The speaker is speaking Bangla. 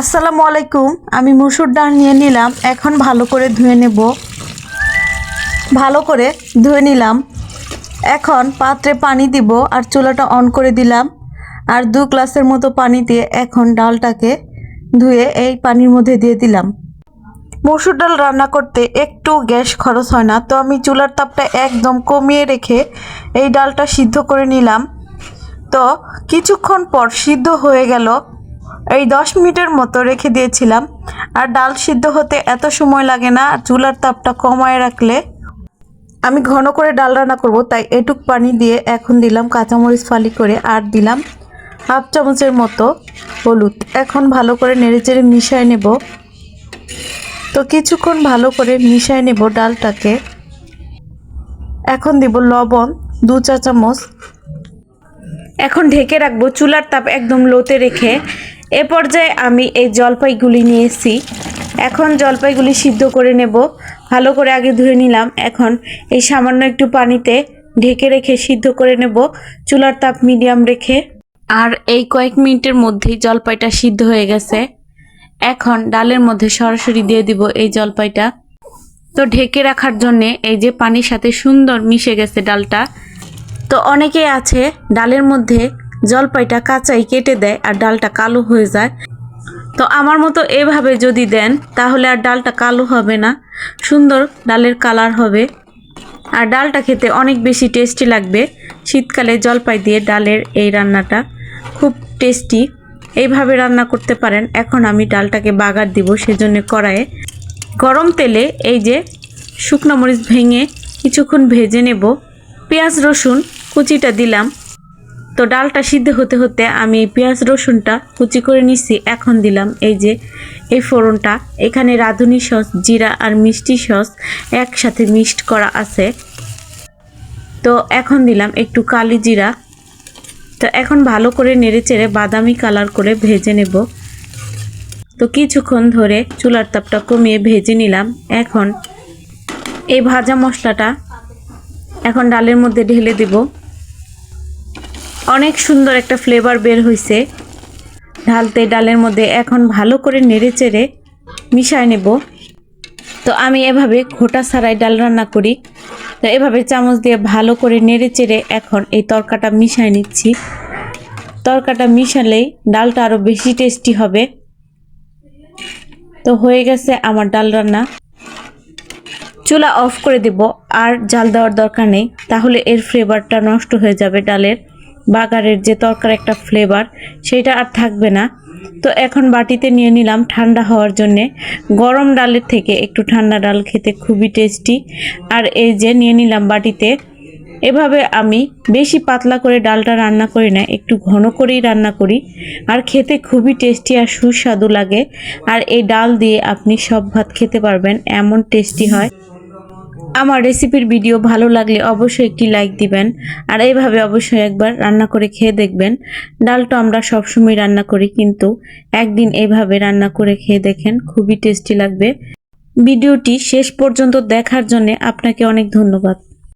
আসসালামু আলাইকুম। আমি মুসুর ডাল নিয়ে নিলাম। এখন ভালো করে ধুয়ে নেব। ভালো করে ধুয়ে নিলাম। এখন পাত্রে পানি দিব আর চুলাটা অন করে দিলাম। আর দু গ্লাসের মতো পানি দিয়ে এখন ডালটাকে ধুয়ে এই পানির মধ্যে দিয়ে দিলাম। মসুর ডাল রান্না করতে একটু গ্যাস খরচ হয় না, তো আমি চুলার তাপটা একদম কমিয়ে রেখে এই ডালটা সিদ্ধ করে নিলাম। তো কিছুক্ষণ পর সিদ্ধ হয়ে গেল। এই দশ মিনিটের মতো রেখে দিয়েছিলাম। আর ডাল সিদ্ধ হতে এত সময় লাগে না, চুলার তাপটা কমায় রাখলে। আমি ঘন করে ডাল রান্না করব, তাই এটুক পানি দিয়ে এখন দিলাম কাঁচামরিচ ফালি করে আর দিলাম হাফ চামচের মতো হলুদ। এখন ভালো করে নেড়েচেড়ে মিশায় নেব। তো কিছুক্ষণ ভালো করে মিশায় নেব ডালটাকে। এখন দিব লবণ, দু চা চামচ। এখন ঢেকে রাখব চুলার তাপ একদম লোতে রেখে। এ পর্যায়ে আমি এই জলপাইগুলি নিয়েছি। এখন জলপাইগুলি সিদ্ধ করে নেব। ভালো করে আগে ধুয়ে নিলাম। এখন এই সামান্য একটু পানিতে ঢেকে রেখে সিদ্ধ করে নেব। চুলার তাপ মিডিয়াম রেখে। আর এই কয়েক মিনিটের মধ্যেই জলপাইটা সিদ্ধ হয়ে গেছে। এখন ডালের মধ্যে সরাসরি দিয়ে দিব এই জলপাইটা। তো ঢেকে রাখার জন্যে এই যে পানির সাথে সুন্দর মিশে গেছে ডালটা। তো অনেকেই আছে ডালের মধ্যে জলপাইটা কাঁচাই কেটে দেয় আর ডালটা কালো হয়ে যায়। তো আমার মতো এভাবে যদি দেন, তাহলে আর ডালটা কালো হবে না। সুন্দর ডালের কালার হবে। আর ডালটা খেতে অনেক বেশি টেস্টি লাগবে শীতকালে জলপাই দিয়ে ডালের এই রান্নাটা। খুব টেস্টি। এইভাবে রান্না করতে পারেন। এখন আমি ডালটাকে বাগার দিব সেজন্য কড়াইয়ে। গরম তেলে এই যে শুকনো মরিচ ভেঙে কিছুক্ষণ ভেজে নেব। পেঁয়াজ রসুন কুচিটা দিলাম। তো ডালটা সিদ্ধ হতে হতে আমি পেঁয়াজ, রসুনটা কুচি করে নিচ্ছি এখন দিলাম এই যে এই ফোড়নটা। এখানে রাঁধুনি সস, জিরা আর মিষ্টি সস একসাথে মিক্সড করা আছে। তো এখন দিলাম একটু কালি জিরা। তো এখন ভালো করে নেড়েচেড়ে বাদামি কালার করে ভেজে নেব। তো কিছুক্ষণ ধরে চুলার তাপটা কমিয়ে ভেজে নিলাম। এখন এই ভাজা মশলাটা এখন ডালের মধ্যে ঢেলে দেব। অনেক সুন্দর একটা ফ্লেভার বের হয়েছে ঢালতে ডালের মধ্যে এখন ভালো করে নেড়ে চেড়ে মিশায় নেব। তো আমি এভাবে ঘোটা ছাড়াই ডাল রান্না করি। তো এভাবে চামচ দিয়ে ভালো করে নেড়ে চেড়ে এখন এই তরকাটা মিশায় নিচ্ছি। তরকাটা মিশালেই ডালটা আরও বেশি টেস্টি হবে। তো হয়ে গেছে আমার ডাল রান্না। চুলা অফ করে দেব, আর জাল দেওয়ার দরকার নেই, তাহলে এর ফ্লেভারটা নষ্ট হয়ে যাবে ডালের। বাগারের যে তরকার একটা ফ্লেভার সেটা আর থাকবে না। তো এখন বাটিতে নিয়ে নিলাম ঠান্ডা হওয়ার জন্যে। গরম ডালের থেকে একটু ঠান্ডা ডাল খেতে খুবই টেস্টি আর এই যে নিয়ে নিলাম বাটিতে, এভাবে আমি বেশি পাতলা করে ডালটা রান্না করি না, একটু ঘন করেই রান্না করি। আর খেতে খুবই টেস্টি আর সুস্বাদু লাগে। আর এই ডাল দিয়ে আপনি সব ভাত খেতে পারবেন, এমন টেস্টি হয়। আমার রেসিপির ভিডিও ভালো লাগলে অবশ্যই একটি লাইক দিবেন। আর এইভাবে অবশ্যই একবার রান্না করে খেয়ে দেখবেন। ডালটা আমরা সবসময় রান্না করি, কিন্তু একদিন এভাবে রান্না করে খেয়ে দেখেন, খুবই টেস্টি লাগবে। ভিডিওটি শেষ পর্যন্ত দেখার জন্য আপনাকে অনেক ধন্যবাদ।